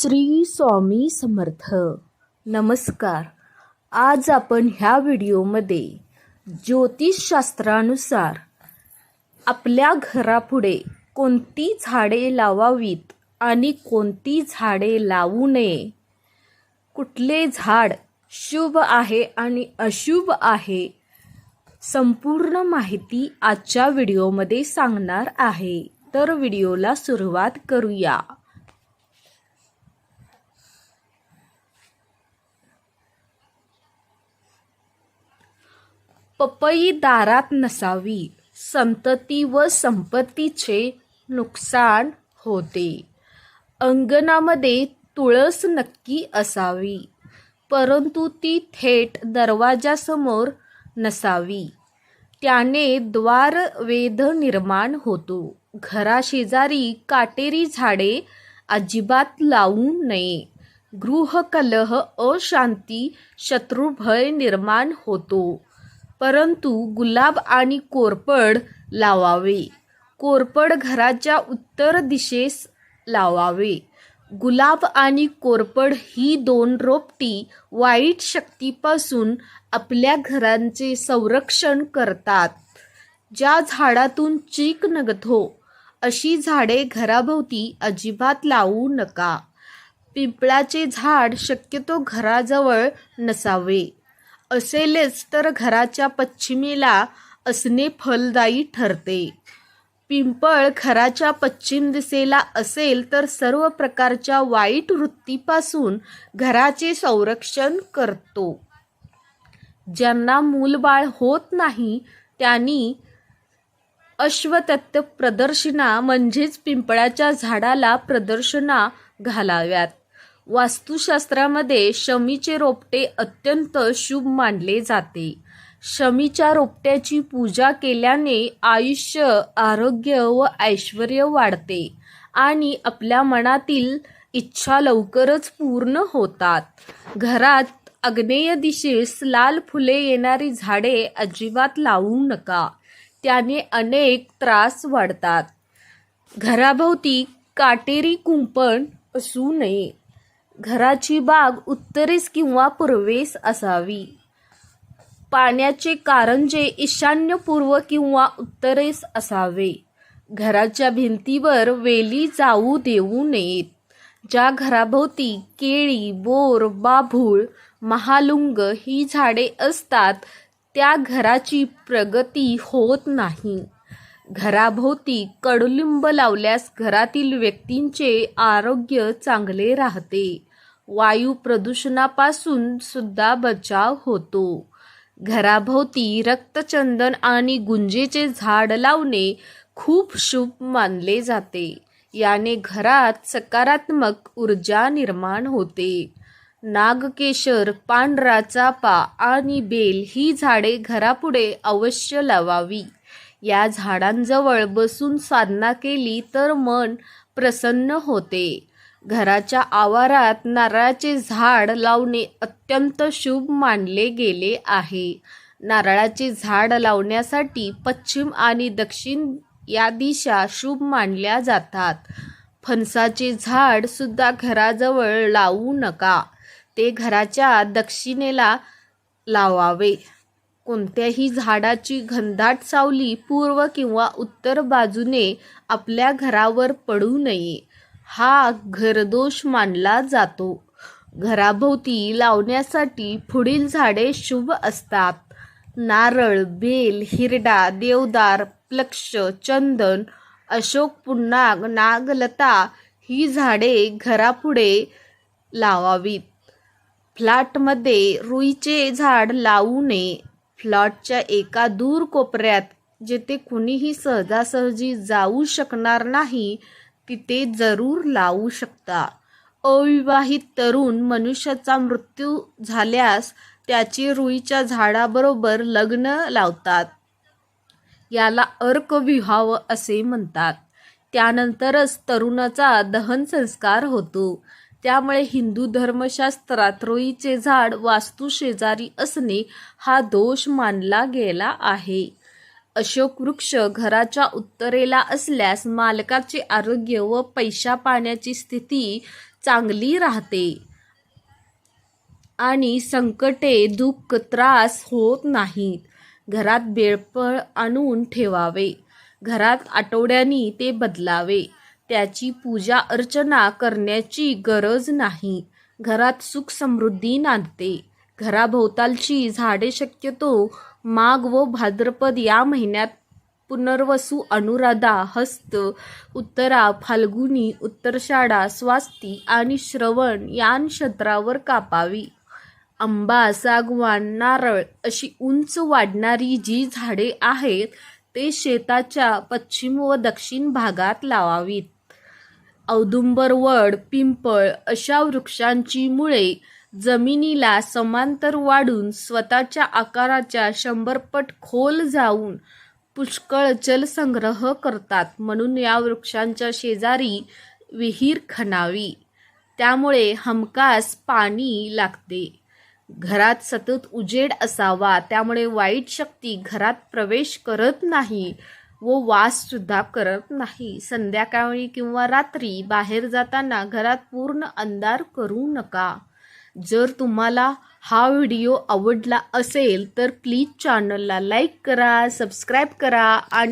श्री स्वामी समर्थ. नमस्कार. आज आपण ह्या व्हिडिओमध्ये ज्योतिषशास्त्रानुसार आपल्या घरापुढे कोणती झाडे लावावीत आणि कोणती झाडे लावू नये? कुठले झाड शुभ आहे आणि अशुभ आहे? संपूर्ण माहिती आजच्या व्हिडिओमध्ये सांगणार आहे. तर व्हिडिओला सुरुवात करूया. पपई दारात नसावी. संतती व संपत्तीचे नुकसान होते. अंगणामध्ये तुळस नक्की असावी. परंतु ती थेट दरवाजासमोर नसावी. त्याने द्वार वेध निर्माण होतो. घराशेजारी काटेरी झाडे अजिबात लावू नये. गृहकलह अशांती शत्रुभय निर्माण होतो. परंतु गुलाब आणि कोरपड लावावे. कोरपड घराच्या उत्तर दिशेस लावावे. गुलाब आणि कोरपड ही दोन रोपटी वाईट शक्तीपासून आपल्या घरांचे संरक्षण करतात. ज्या झाडातून चीक नगतो अशी झाडे घराभोवती अजिबात लावू नका. पिंपळाचे झाड शक्यतो घराजवळ नसावे. असेलच तर घराच्या पश्चिमेला असणे फलदायी ठरते. पिंपळ घराच्या पश्चिम दिशेला असेल तर सर्व प्रकारच्या वाईट वृत्तीपासून घराचे संरक्षण करतो. ज्यांना मूलबाळ होत नाही त्यांनी अश्वतत्व प्रदर्शना म्हणजेच पिंपळाच्या झाडाला प्रदर्शना घालाव्यात. वास्तुशास्त्रामध्ये शमीचे रोपटे अत्यंत शुभ मानले जाते. शमीच्या रोपट्याची पूजा केल्याने आयुष्य आरोग्य व ऐश्वर वाढते आणि आपल्या मनातील इच्छा लवकरच पूर्ण होतात. घरात आग्नेय दिशेस लाल फुले येणारी झाडे अजिबात लावू नका. त्याने अनेक त्रास वाढतात. घराभोवती काटेरी कुंपण असू नये. घराची बाग उत्तरेस किंवा पूर्वेस असावी. पाण्याचे कारंजे ईशान्यपूर्व किंवा उत्तरेस असावे. घराच्या भिंतीवर वेली जाऊ देऊ नयेत. ज्या घराभोवती केळी बोर बाभूळ महालुंग ही झाडे असतात त्या घराची प्रगती होत नाही. घराभोवती कडुलिंब लावल्यास घरातील व्यक्तींचे आरोग्य चांगले राहते. वायू प्रदूषणापासून सुद्धा बचाव होतो. घराभोवती रक्तचंदन आणि गुंजेचे झाड लावणे खूप शुभ मानले जाते. याने घरात सकारात्मक ऊर्जा निर्माण होते. नागकेशर पांढरा चापा आणि बेल ही झाडे घरापुढे अवश्य लावावी. या झाडांजवळ बसून साधना केली तर मन प्रसन्न होते. घराच्या आवारात नारळाचे झाड लावणे अत्यंत शुभ मानले गेले आहे. नारळाचे झाड लावण्यासाठी पश्चिम आणि दक्षिण या दिशा शुभ मानल्या जातात. फणसाचे झाड सुद्धा घराजवळ लावू नका. ते घराच्या दक्षिणेला लावावे. कोणत्याही झाडाची घनदाट सावली पूर्व किंवा उत्तर बाजूने आपल्या घरावर पडू नये. हा घरदोष मानला जातो. घराभोवती लावण्यासाठी पुढील झाडे शुभ असतात. नारळ बेल हिरडा देवदार प्लक्ष चंदन अशोक पुन्नाग नागलता ही झाडे घरापुढे लावावीत. फ्लॅटमध्ये रुईचे झाड लावू नये. फ्लॅटच्या एका दूर कोपऱ्यात जेथे कुणीही सहजासहजी जाऊ शकणार नाही तिथे जरूर लावू शकता. अविवाहित तरुण मनुष्याचा मृत्यू झाल्यास त्याचे रुईच्या झाडाबरोबर लग्न लावतात. याला अर्क विवाह असे म्हणतात. त्यानंतरच तरुणाचा दहन संस्कार होतो. त्यामुळे हिंदू धर्मशास्त्रात रोईचे झाड वास्तू शेजारी असणे हा दोष मानला गेला आहे. अशोक वृक्ष घराच्या उत्तरेला असल्यास मालकाचे आरोग्य व पैशा पाण्याची स्थिती चांगली राहते. आणि संकटे दुःख त्रास होत नाहीत. घरात बेळपळ आणून ठेवावे. घरात आठवड्यानी ते बदलावे. त्याची पूजा अर्चना करण्याची गरज नाही. घरात सुख समृद्धी नांदते. घराभोवतालची झाडे शक्यतो माघ व भाद्रपद या महिन्यात पुनर्वसू अनुराधा हस्त उत्तरा फाल्गुनी उत्तरशाडा स्वास्ती आणि श्रवण या नक्षत्रावर कापावी. आंबा सागवान नारळ अशी उंच वाढणारी जी झाडे आहेत ते शेताच्या पश्चिम व दक्षिण भागात लावावीत. औदुंबर वड पिंपळ अशा वृक्षांची मुळे जमिनीला समांतर वाढून स्वतःच्या आकाराच्या शंभरपट खोल जाऊन पुष्कळ जलसंग्रह करतात म्हणून या वृक्षांच्या शेजारी विहीर खणावी. त्यामुळे हमखास पाणी लागते. घरात सतत उजेड असावा त्यामुळे वाईट शक्ती घरात प्रवेश करत नाही व वाससुद्धा करत नाही. संध्याकाळी किंवा रात्री बाहेर जाताना घरात पूर्ण अंधार करू नका. जर तुम्हाला हा व्हिडिओ आवडला असेल तर प्लीज चॅनलला लाईक करा सबस्क्राईब करा आणि